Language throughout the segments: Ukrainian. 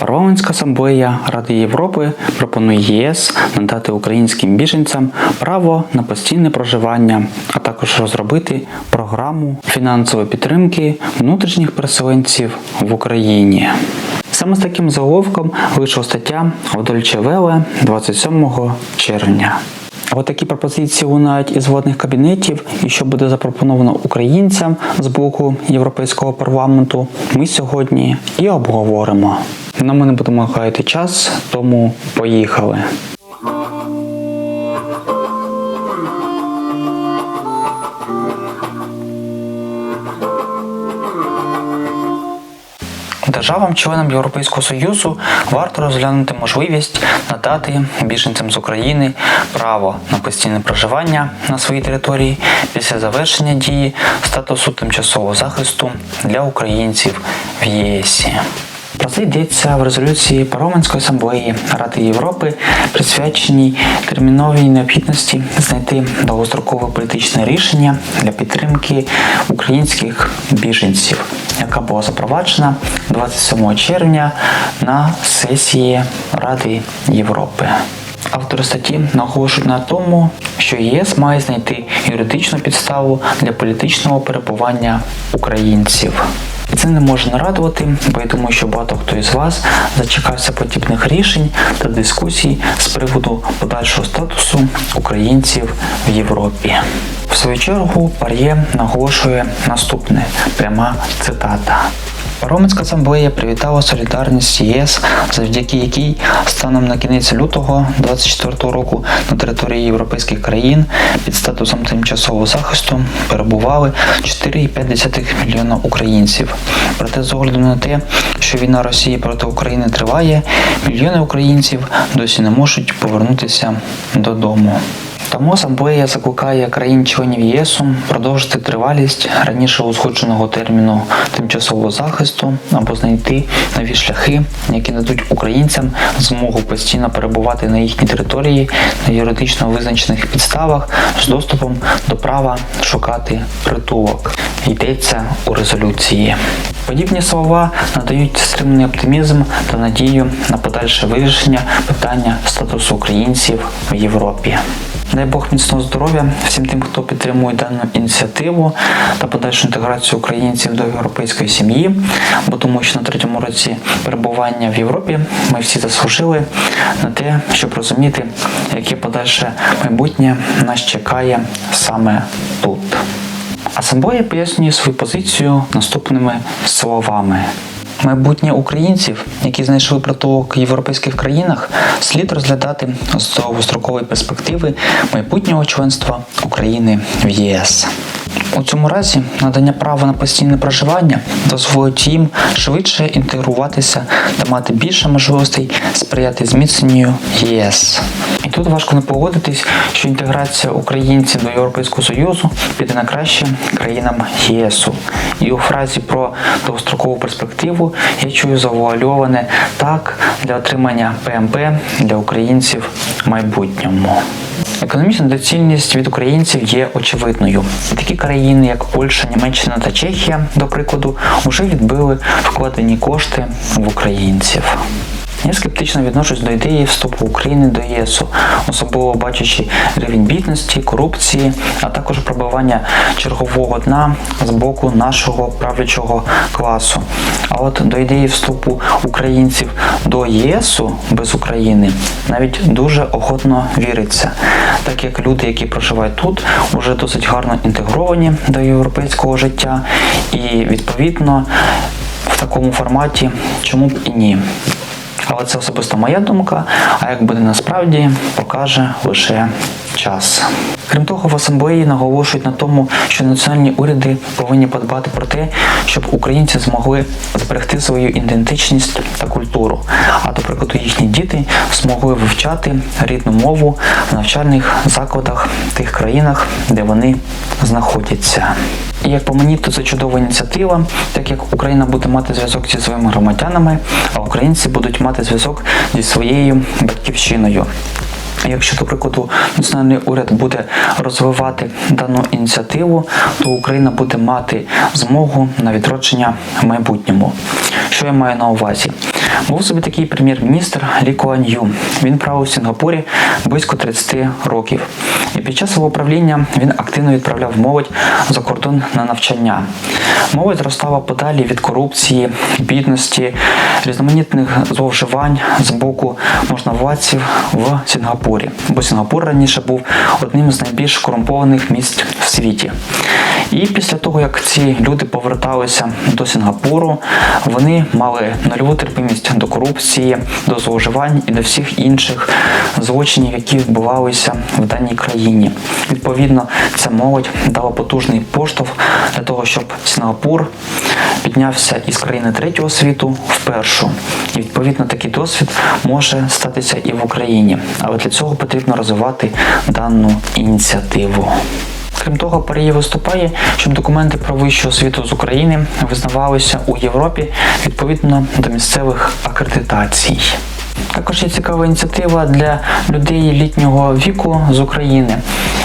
Парламентська асамблея Ради Європи пропонує ЄС надати українським біженцям право на постійне проживання, а також розробити програму фінансової підтримки внутрішніх переселенців в Україні. Саме з таким заголовком вийшла стаття в Веле 27 червня. От такі пропозиції лунають із владних кабінетів, і що буде запропоновано українцям з боку Європейського парламенту, ми сьогодні і обговоримо. На ми не будемо гаяти час, тому поїхали. Державам-членам Європейського Союзу варто розглянути можливість надати біженцям з України право на постійне проживання на своїй території після завершення дії статусу тимчасового захисту для українців в ЄСі. Про це йдеться в резолюції парламентської асамблеї Ради Європи, присвяченій терміновій необхідності знайти довгострокове політичне рішення для підтримки українських біженців, яка була запроваджена 27 червня на сесії Ради Європи. Автори статті наголошують на тому, що ЄС має знайти юридичну підставу для політичного перебування українців. Це не може нарадувати, бо я думаю, що багато хто із вас зачекався подібних рішень та дискусій з приводу подальшого статусу українців в Європі. В свою чергу Пар'є наголошує наступне пряма цитата. Парламентська асамблея привітала солідарність ЄС, завдяки якій станом на кінець лютого 2024 року на території європейських країн під статусом тимчасового захисту перебували 4,5 мільйона українців. Проте з огляду на те, що війна Росії проти України триває, мільйони українців досі не можуть повернутися додому. Тому асамблея закликає країн-членів ЄСу продовжити тривалість раніше узгодженого терміну тимчасового захисту або знайти нові шляхи, які дадуть українцям змогу постійно перебувати на їхній території на юридично визначених підставах з доступом до права шукати притулок. Йдеться у резолюції. Подібні слова надають стриманий оптимізм та надію на подальше вирішення питання статусу українців в Європі. Дай Бог міцного здоров'я всім тим, хто підтримує дану ініціативу та подальшу інтеграцію українців до європейської сім'ї, бо тому що на третьому році перебування в Європі ми всі заслужили на те, щоб розуміти, яке подальше майбутнє нас чекає саме тут. А Асамблея пояснює свою позицію наступними словами. Майбутнє українців, які знайшли притулок в європейських країнах, слід розглядати з довгострокової перспективи майбутнього членства України в ЄС. У цьому разі надання права на постійне проживання дозволить їм швидше інтегруватися та мати більше можливостей сприяти зміцненню ЄС. І тут важко не погодитись, що інтеграція українців до Європейського Союзу піде на краще країнам ЄСу. І у фразі про довгострокову перспективу я чую завуальоване так для отримання ПМП для українців в майбутньому. Економічна доцільність від українців є очевидною. Такі країни, як Польща, Німеччина та Чехія, до прикладу, вже відбили вкладені кошти в українців. Я скептично відношусь до ідеї вступу України до ЄСу, особливо бачачи рівень бідності, корупції, а також пробивання чергового дна з боку нашого правлячого класу. А от до ідеї вступу українців до єсу без України навіть дуже охотно віриться, так як люди, які проживають тут, вже досить гарно інтегровані до європейського життя, і відповідно в такому форматі чому б і ні. Але це особисто моя думка. А як буде насправді, покаже лише час. Крім того, в асамблеї наголошують на тому, що національні уряди повинні подбати про те, щоб українці змогли зберегти свою ідентичність та культуру. А до прикладу, їхні діти змогли вивчати рідну мову в навчальних закладах тих країнах, де вони знаходяться. І як по мені, то це чудова ініціатива, так як Україна буде мати зв'язок зі своїми громадянами, а українці будуть мати зв'язок зі своєю батьківщиною. Якщо, до прикладу, національний уряд буде розвивати дану ініціативу, то Україна буде мати змогу на відродження в майбутньому. Що я маю на увазі? Був собі такий прем'єр-міністр Лі Куан Ю. Він правив в Сінгапурі близько 30 років. І під час свого правління він активно відправляв молодь за кордон на навчання. Молодь зростала подалі від корупції, бідності, різноманітних зловживань з боку можновладців в Сінгапурі. Бо Сінгапур раніше був одним з найбільш корумпованих місць в світі. І після того, як ці люди поверталися до Сінгапуру, вони мали нульову терпимість до корупції, до зловживань і до всіх інших злочинів, які відбувалися в даній країні. Відповідно, ця молодь дала потужний поштовх для того, щоб Сінгапур піднявся із країни третього світу в першу. І відповідно такий досвід може статися і в Україні. Але для цього потрібно розвивати дану ініціативу. Крім того, Парія виступає, щоб документи про вищу освіту з України визнавалися у Європі відповідно до місцевих акредитацій. Також є цікава ініціатива для людей літнього віку з України.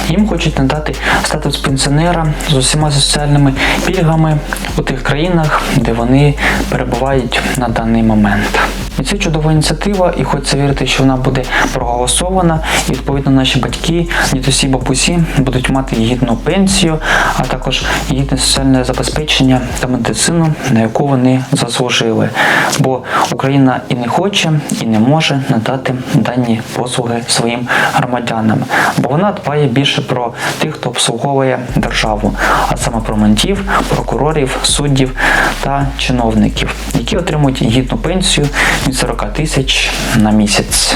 Їм хочуть надати статус пенсіонера з усіма соціальними пільгами у тих країнах, де вони перебувають на даний момент. І це чудова ініціатива, і хочеться вірити, що вона буде проголосована, і відповідно наші батьки, дідусі, бабусі будуть мати гідну пенсію, а також гідне соціальне забезпечення та медицину, на яку вони заслужили. Бо Україна і не хоче, і не може надати дані послуги своїм громадянам, бо вона дбає більше про тих, хто обслуговує державу, а саме про ментів, прокурорів, суддів та чиновників, які отримують гідну пенсію від 40 тисяч на місяць.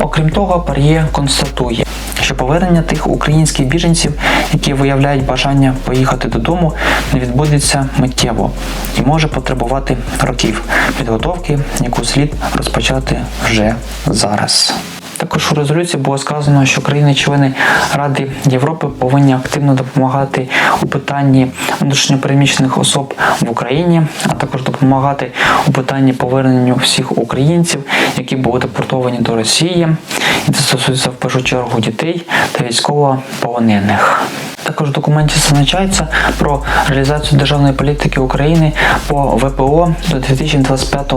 Окрім того, Пар'є констатує, що повернення тих українських біженців, які виявляють бажання поїхати додому, не відбудеться миттєво і може потребувати років підготовки, яку слід розпочати вже зараз. Також у резолюції було сказано, що країни-члени Ради Європи повинні активно допомагати у питанні внутрішньопереміщених особ в Україні, а також допомагати у питанні поверненню всіх українців, які були депортовані до Росії. І це стосується в першу чергу дітей та військовополонених. Також в документі зазначається про реалізацію державної політики України по ВПО до 2025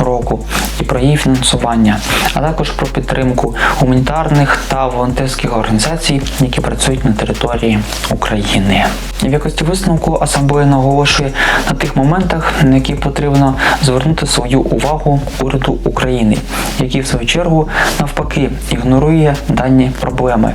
року і про її фінансування, а також про підтримку гуманітарних та волонтерських організацій, які працюють на території України. В якості висновку асамблея наголошує на тих моментах, на які потрібно звернути свою увагу уряду України, який в свою чергу навпаки ігнорує дані проблеми,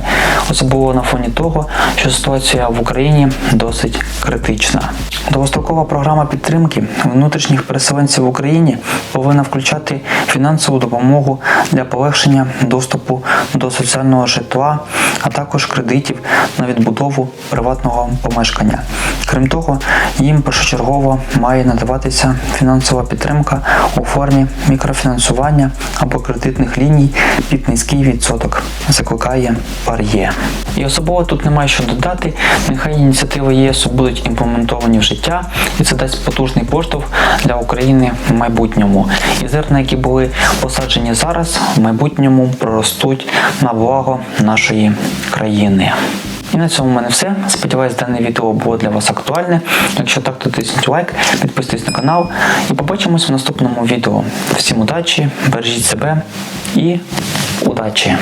особливо на фоні того, що ситуація в Україні досить критична. Довгострокова програма підтримки внутрішніх переселенців в Україні повинна включати фінансову допомогу для полегшення доступу до соціального житла, а також кредитів на відбудову приватного помешкання. Крім того, їм першочергово має надаватися фінансова підтримка у формі мікрофінансування або кредитних ліній під низький відсоток, закликає Пар'є. І особливо тут немає що додати. Нехай ініціативи ЄС будуть імплементовані в життя, і це дасть потужний поштовх для України в майбутньому. І зерна, які були посаджені зараз, в майбутньому проростуть на благо нашої країни. І на цьому в мене все. Сподіваюсь, дане відео було для вас актуальне. Якщо так, то тисніть лайк, підписуйтесь на канал і побачимось в наступному відео. Всім удачі, бережіть себе і удачі!